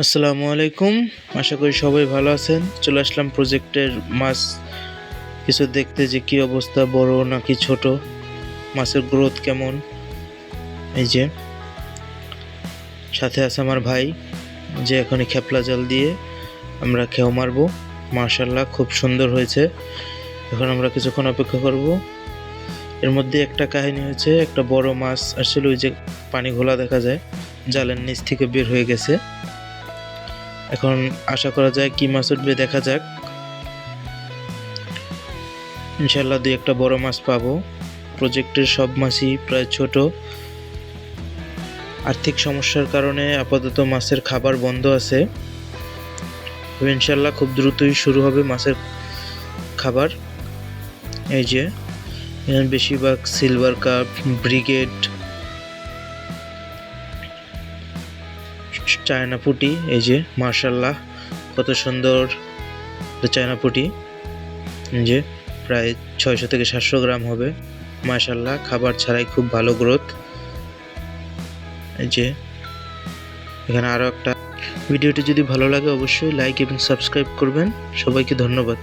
আসসালামু আলাইকুম। আশা করি সবাই ভালো আছেন। চলে আসলাম প্রজেক্টের মাছ। কিছু দেখতে যে কি অবস্থা, বড় নাকি ছোট, মাছের গ্রোথ কেমন? এই যে, সাথে আছে আমার ভাই, যে এখনই খেপলা জাল দিয়ে আমরা খেও মারবো। মার্শাল্লাহ খুব সুন্দর হয়েছে। এখন আমরা কিছুক্ষণ অপেক্ষা করব। এর মধ্যে একটা কাহিনী হয়েছে, একটা বড় মাছ আসলে ওই যে পানি ঘোলা দেখা যায়, জালের নিচ থেকে বের হয়ে গেছে। এখন আশা করা যায় কি মাছ উঠবে দেখা যাক। ইনশাল্লাহ দুই একটা বড় মাছ পাবো। প্রজেক্টের সব মাছই প্রায় ছোট। আর্থিক সমস্যার কারণে আপাতত মাছের খাবার বন্ধ আছে। ইনশাল্লাহ খুব দ্রুতই শুরু হবে মাছের খাবার। এই যে বেশিরভাগ সিলভার কাপ ব্রিগেড চায়না পুটি, এই যে মার্শাল্লাহ কত সুন্দর চায়না পুটি। যে, প্রায় ছয়শো থেকে সাতশো গ্রাম হবে। মার্শাল্লাহ খাবার ছাড়াই খুব ভালো গ্রোথ। এই যে, এখানে আরও একটা। ভিডিওটি যদি ভালো লাগে, অবশ্যই লাইক এবং সাবস্ক্রাইব করবেন। সবাইকে ধন্যবাদ।